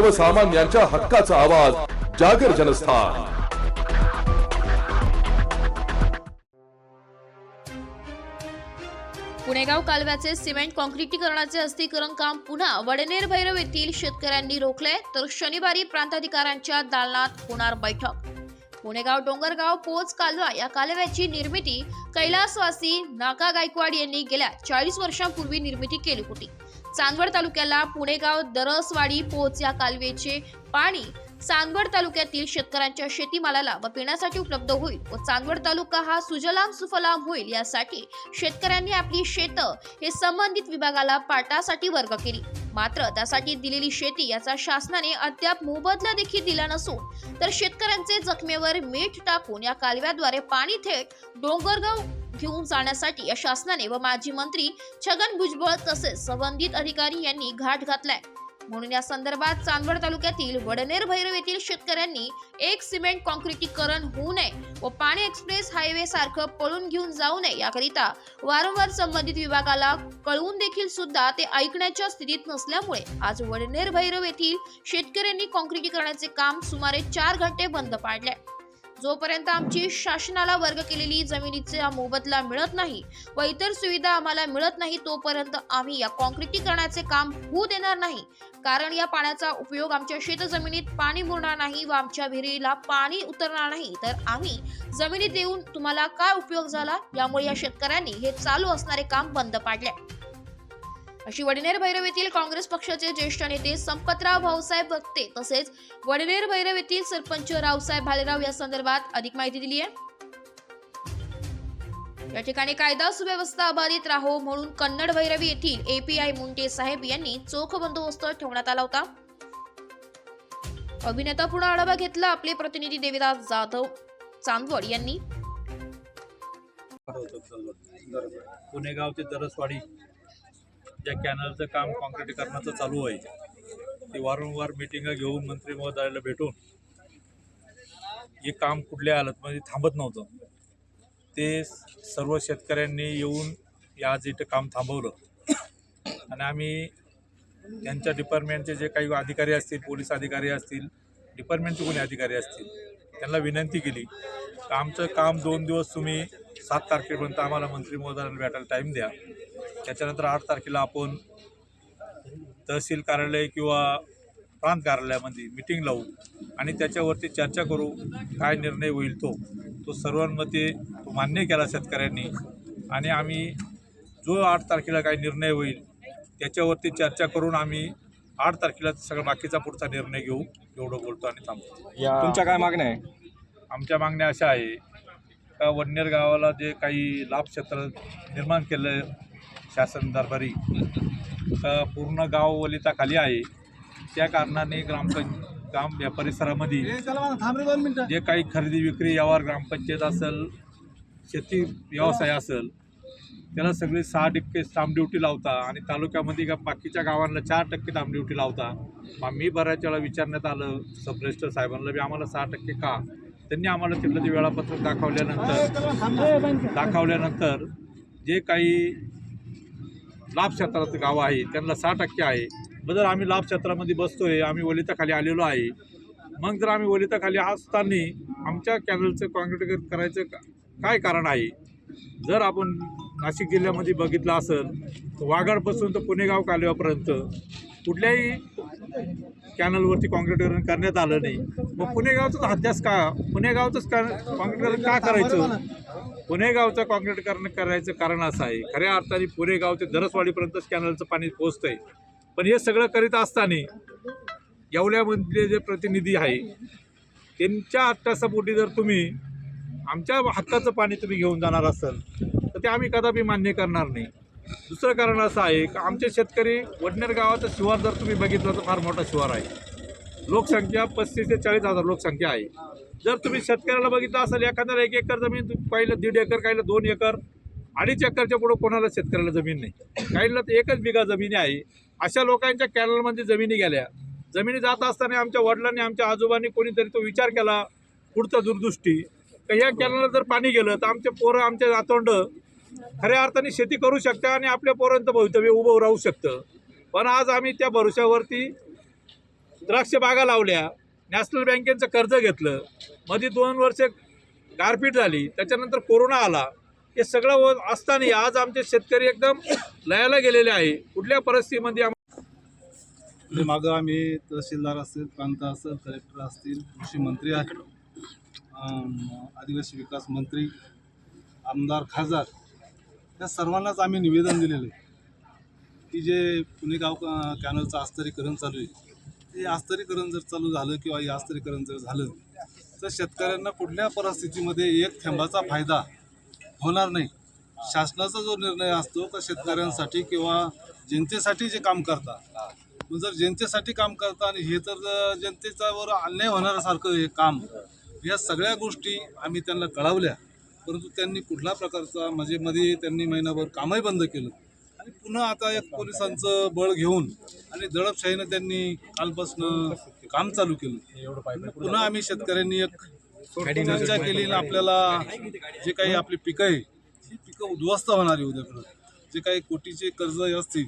सर्वसामान्यांच्या हक्काचा आवाज जागर जनस्थान. पुणेगाव कालव्याचे सिमेंट कॉन्क्रिटीकरणाचे अस्थिकरण काम पुन्हा वडनेर भैरव येथील शेतकऱ्यांनी रोखले तर शनिवारी प्रांताधिकाऱ्यांच्या दालनात होणार बैठक. पुणेगाव डोंगरगाव पोच कालवा या कालव्याची निर्मिती कैलासवासी नाका गायकवाड यांनी गेल्या चाळीस वर्षांपूर्वी निर्मिती केली होती. चांदवड तालुक्याला पुणेगाव दरसवाडी पोच या कालव्याचे पाणी चांदवड तालुक्यातील शेतकऱ्यांच्या शेतीमालाला व पिण्यासाठी उपलब्ध होईल व चांदवड तालुका हा सुजलाम सुफलाम होईल यासाठी शेतकऱ्यांनी आपली शेतं हे संबंधित विभागाला पाटासाठी वर्ग केली. मात्र त्यासाठी दिलेली शेती याचा शासनाने अद्याप मोबदला देखील दिला नसून तर शेतकऱ्यांचे जखमेवर मीठ टाकून या कालव्याद्वारे पाणी थेट डोंगरगाव घेऊन जाण्यासाठी या शासनाने व माजी मंत्री छगन भुजबळ तसेच संबंधित अधिकारी यांनी घाट घातलाय. म्हणून या संदर्भात चांदवड तालुक्यातील वडनेर भैरव येथील शेतकऱ्यांनी एक सिमेंट कॉन्क्रिटीकरण होऊ नये व पाणी एक्सप्रेस हायवे सारखं पळून घेऊन जाऊ नये याकरिता वारंवार संबंधित विभागाला कळवून देखील सुद्धा ते ऐकण्याच्या स्थितीत नसल्यामुळे आज वडनेर भैरव येथील शेतकऱ्यांनी कॉन्क्रिटीकरणाचे काम सुमारे चार घंटे बंद पाडले. जोपर्यंत आमची शासनाला वर्ग केलेली जमिनीचा मोबदला मिळत नाही व इतर सुविधा आम्हाला मिळत नाही तोपर्यंत आम्ही या कॉन्क्रिटीकरणाचे काम होऊ देणार नाही. कारण या पाण्याचा उपयोग आमच्या शेतजमिनीत पाणी मुरणार नाही व आमच्या विहिरीला पाणी उतरणार नाही. तर आम्ही जमिनीत येऊन तुम्हाला काय उपयोग झाला? यामुळे या शेतकऱ्यांनी हे चालू असणारे काम बंद पाडले. अशी वडनेर भैरव येथील काँग्रेस पक्षाचे ज्येष्ठ नेते संपतराव भाऊसाहेब भक्ते तसेच वडनेर भैरव येथील सरपंच रावसाहेब भालेराव या संदर्भात अधिक माहिती दिली आहे या ठिकाणी कायदा सुव्यवस्था अबाधित राहो म्हणून कन्नड भैरवी येथील एपीआय मुंटे साहेब यांनी चोख बंदोबस्त ठेवण्यात आला होता. अभिनेता पुन्हा आढावा घेतला आपले प्रतिनिधी देविदास जाधव चांदवड यांनी. पुणेगाव ते दरसवाडी त्या कॅनलचं काम कॉन्क्रिटीकरणाचं चालू आहे ते वारंवार मिटिंग घेऊन मंत्री महोदयाला भेटून हे काम कुठल्या हालतमध्ये थांबत नव्हतं. ते सर्व शेतकऱ्यांनी येऊन या आज इथं काम थांबवलं. आणि आम्ही त्यांच्या डिपार्टमेंटचे जे काही अधिकारी असतील पोलीस अधिकारी असतील डिपार्टमेंटचे कोणी अधिकारी असतील त्यांना विनंती केली. तर आमचं काम दोन दिवस तुम्ही सात तारखेपर्यंत आम्हाला मंत्री महोदयांना भेटायला टाईम द्या. त्याच्यानंतर आठ तारखेला आपण तहसील कार्यालय किंवा प्रांत कार्यालयामध्ये मिटिंग लावू आणि त्याच्यावरती चर्चा करू काय निर्णय होईल तो. तो सर्वांमध्ये तो मान्य केला शेतकऱ्यांनी आणि आम्ही जो आठ तारखेला काही निर्णय होईल त्याच्यावरती चर्चा करून आम्ही आठ तारखेला सगळं बाकीचा पुढचा निर्णय घेऊ. एवढं बोलतो आणि थांबतो. तुमच्या काय मागण्या आहे? आमच्या मागण्या अशा आहे का वडनेर गावाला जे काही लाभ क्षेत्र निर्माण केलं शासन दरबारी तर पूर्ण गाव वलिताखाली आहे त्या कारणाने ग्रामपंच ग्राम या परिसरामध्ये जे काही खरेदी विक्री यावर ग्रामपंचायत असेल शेती व्यवसाय असेल त्याला सगळे सहा टक्के स्टाम्प ड्युटी लावता आणि तालुक्यामध्ये का बाकीच्या गावांना चार टक्के स्टाम्प ड्युटी लावता. आम्ही मी बऱ्याच वेळा विचारण्यात आलं सब साहेबांना बी आम्हाला सहा टक्के का? त्यांनी आम्हाला तिथलं ते वेळापत्रक दाखवल्यानंतर दाखवल्यानंतर जे काही लाभ क्षेत्राचं गाव आहे त्यांना सहा टक्के आहे. बदल जर आम्ही लाभ क्षेत्रामध्ये बसतोय आम्ही वलिताखाली आलेलो आहे मग जर आम्ही वलिताखाली असताना आमच्या कॅनलचं कॉन्क्रीट करायचं का- काय कारण आहे? जर आपण नाशिक जिल्ह्यामध्ये बघितलं असेल तर वाघाडपासून तर पुणेगाव कालव्यापर्यंत कुठल्याही कॅनलवरती कॉन्क्रीटीकरण करण्यात आलं नाही. मग पुणेगावचंच हद्यास का पुणेगावचंच का कॉन्क्रीटीकरण का करायचं? पुणेगावचं कॉन्क्रीटीकरण करायचं कारण असं आहे. खऱ्या अर्थाने पुणेगाव ते दरसवाडीपर्यंतच कॅनलचं पाणी पोहोचतंय. पण हे सगळं करीत असताना येवल्यामधले जे प्रतिनिधी आहे त्यांच्या अट्टासापोटी जर तुम्ही आमच्या हक्काचं पाणी तुम्ही घेऊन जाणार असाल ते आम्ही कदापि मान्य करणार नाही. दुसरं कारण असं आहे की आमचे शेतकरी वडनेर गावाचं शिवार जर तुम्ही बघितलं तर फार मोठा शिवार आहे. लोकसंख्या पस्तीस ते चाळीस हजार लोकसंख्या आहे. जर तुम्ही शेतकऱ्याला बघितलं असाल एखाद्याला एक एकर जमीन काहीला दीड एकर काहीला दोन एकर अडीच एकरच्या पुढं कोणाला शेतकऱ्याला जमीन नाही. काहीला तर एकच बिघा जमिनी आहे. अशा लोकांच्या कॅनलमध्ये जमिनी गेल्या. जमिनी जात असताना आमच्या वडिलांनी आमच्या आजोबांनी कोणीतरी तो विचार केला पुढचा दूरदृष्टी. का ह्या कॅनलला जर पाणी गेलं तर आमचे पोरं आमचे जातोंड खऱ्या अर्थाने शेती करू शकतं आणि आपल्यापर्यंत भवितव्य उभं राहू शकतं. पण आज आम्ही त्या भरोश्यावरती द्राक्ष बागा लावल्या नॅशनल बँकेचं कर्ज घेतलं मध्ये दोन वर्ष गारपीट झाली त्याच्यानंतर कोरोना आला. हे सगळं व- असताना आज आमचे शेतकरी एकदम लयाला गेलेले आहे. कुठल्या परिस्थितीमध्ये आम- म्हणजे मागं आम्ही तहसीलदार असतील प्रांत असेल कलेक्टर असतील कृषी मंत्री आहेत आदिवासी विकास मंत्री आमदार खासदार. त्या सर्वांनाच आम्ही निवेदन दिलेलं आहे. की जे पुणे गाव कॅनलचं आस्तरीकरण चालू आहे ते आस्तरीकरण जर चालू झालं किंवा हे आस्तरीकरण जर झालं तर शेतकऱ्यांना कुठल्या परिस्थितीमध्ये एक थेंबाचा फायदा होणार नाही. शासनाचा जो निर्णय असतो का शेतकऱ्यांसाठी किंवा जनतेसाठी जे काम करतात जर जनतेसाठी काम करता आणि हे तर जनतेच्यावर अन्याय होणाऱ्यासारखं हे काम या सगळ्या गोष्टी आम्ही त्यांना कळवल्या. परंतु त्यांनी कुठल्या प्रकारचा म्हणजे मध्ये त्यांनी महिनाभर कामही बंद केलं. आणि पुन्हा आता एक पोलिसांचं बळ घेऊन आणि दडपशाहीनं त्यांनी कालपासनं काम चालू केलं. पुन्हा आम्ही शेतकऱ्यांनी एक चर्चा केली आणि आपल्याला जे काही आपली पिकं आहे ही पिकं उद्ध्वस्त होणारी उद्याकडं. जे काही कोटीचे कर्ज असतील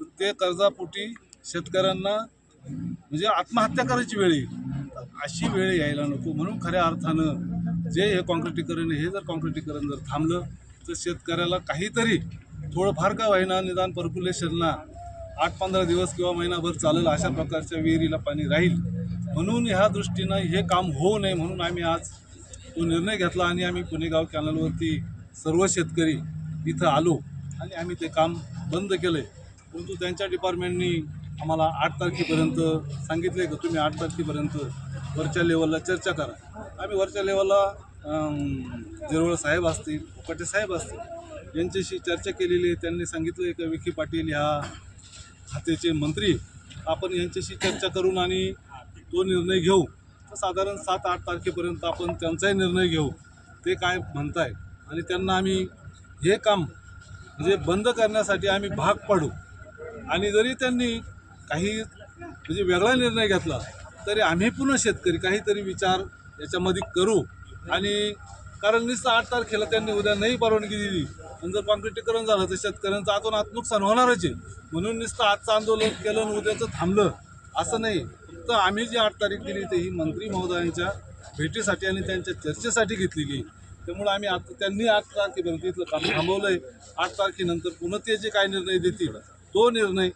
तर ते कर्जापोटी शेतकऱ्यांना म्हणजे आत्महत्या करायची वेळ येईल. अशी वेळ यायला नको म्हणून खऱ्या अर्थानं जे हे काँक्रिटीकरण आहे, हे जर काँक्रिटीकरण जर थांबलं तर शेतकऱ्याला काहीतरी थोडंफार का व्हायना निदान पर्क्युलेशनला आठ पंधरा दिवस किंवा महिनाभर चालेल अशा प्रकारच्या विहिरीला पाणी राहील. म्हणून ह्या दृष्टीनं हे काम होऊ नये म्हणून आम्ही आज तो निर्णय घेतला आणि आम्ही पुणेगाव कॅनलवरती सर्व शेतकरी इथं आलो आणि आम्ही ते काम बंद केलं आहे परंतु त्यांच्या डिपार्टमेंटनी आम्हाला आठ तारखेपर्यंत सांगितले की तुम्ही आठ तारखेपर्यंत वरच्या लेवलला चर्चा करा. आम्ही वरच्या लेवलला जिरवळ साहेब असतील उपाटे साहेब असतील यांच्याशी चर्चा केलेली आहे. त्यांनी सांगितलं का विखे पाटील ह्या खात्याचे मंत्री आपण यांच्याशी चर्चा करून आणि तो निर्णय घेऊ. तर साधारण सात आठ तारखेपर्यंत आपण त्यांचाही निर्णय घेऊ. ते काय म्हणताय? आणि त्यांना आम्ही हे काम म्हणजे बंद करण्यासाठी आम्ही भाग पाडू. आणि जरी त्यांनी काही म्हणजे वेगळा निर्णय घेतला तरी आम्ही पुन्हा शेतकरी काहीतरी विचार याच्यामध्ये करू. आणि कारण नुसतं आठ तारखेला त्यांनी उद्या नाही परवानगी दिली. आणि जर कॉन्क्रिटीकरण झालं तर शेतकऱ्यांचं आतून आत नुकसान होणारच आहे. म्हणून नुसतं आजचं आंदोलन केलं आणि उद्याचं थांबलं. असं नाही. फक्त आम्ही जी आठ तारीख दिली ते ही मंत्री महोदयांच्या भेटीसाठी आणि त्यांच्या चर्चेसाठी घेतली गेली. त्यामुळे आम्ही आता त्यांनी आठ तारखेपर्यंत इथलं काम थांबवलं आहे आठ तारखेनंतर पुन्हा ते जे काय निर्णय देतील तो निर्णय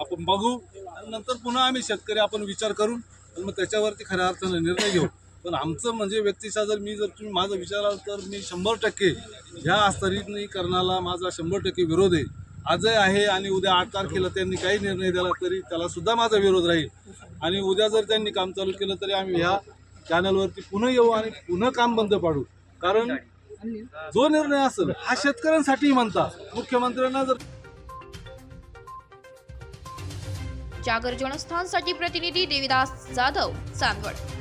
आपण बघू. आणि नंतर पुन्हा आम्ही शेतकरी आपण विचार करून मग त्याच्यावरती खऱ्या अर्थानं निर्णय घेऊ. पण आमचं म्हणजे व्यक्तिशः जर मी जर तुम्ही माझं विचाराल तर मी शंभर टक्के ह्या स्तरीकरणाला माझा शंभर टक्के विरोध आहे. आजही आहे आणि उद्या आठ तारखेला त्यांनी काही निर्णय दिला तरी त्याला सुद्धा माझा विरोध राहील. आणि उद्या जर त्यांनी काम चालू केलं तरी आम्ही ह्या चॅनलवरती पुन्हा येऊ आणि पुन्हा काम बंद पाडू. कारण जो निर्णय असेल हा शेतकऱ्यांसाठी म्हणता मुख्यमंत्र्यांना जर जागर जनस्थानसाठी प्रतिनिधी देविदास जाधव चांदवड.